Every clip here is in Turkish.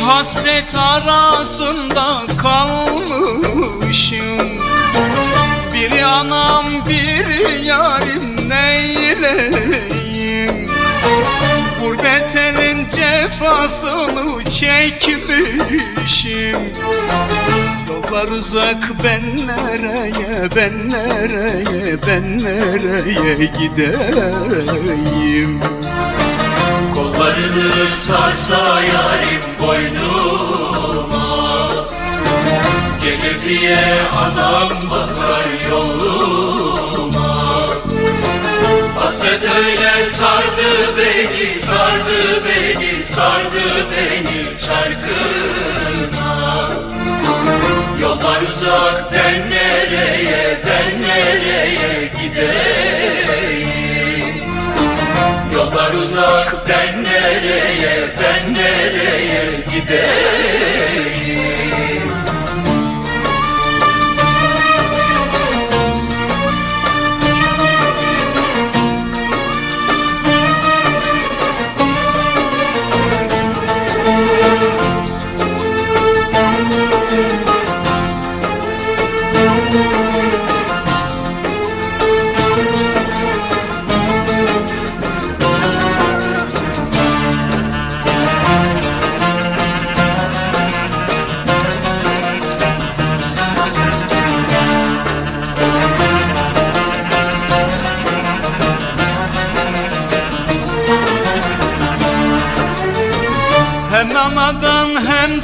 hasret arasında kalmışım? Biri anam biri yarim neyleyim? Gurbet elin cefasını çekmişim. Yollar uzak ben nereye ben nereye ben nereye gideyim Kollarını sarsa yarim boynuma. Gelir diye anam bakar yoluma. Hasret öyle sardı beni, sardı beni, sardı beni çarkına. Yollar uzak ben nereye, ben nereye gideyim uzak ben nereye ben nereye gideyim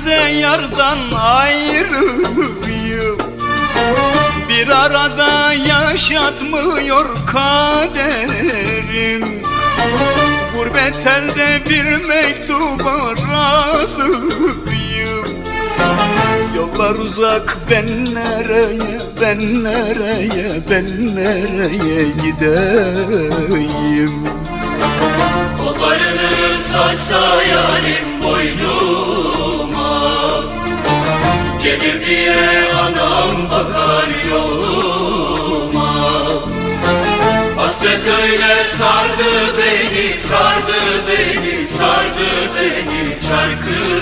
de yardan ayrıyım Bir arada yaşatmıyor kaderim. Gurbet elde bir mektuba razıyım Yollar uzak ben nereye, ben nereye, ben nereye gideyim? Kollarını sarsa yarim boynuma Gelir diye anam bakar yoluma. Hasret öyle sardı beni, sardı beni, sardı beni çarkına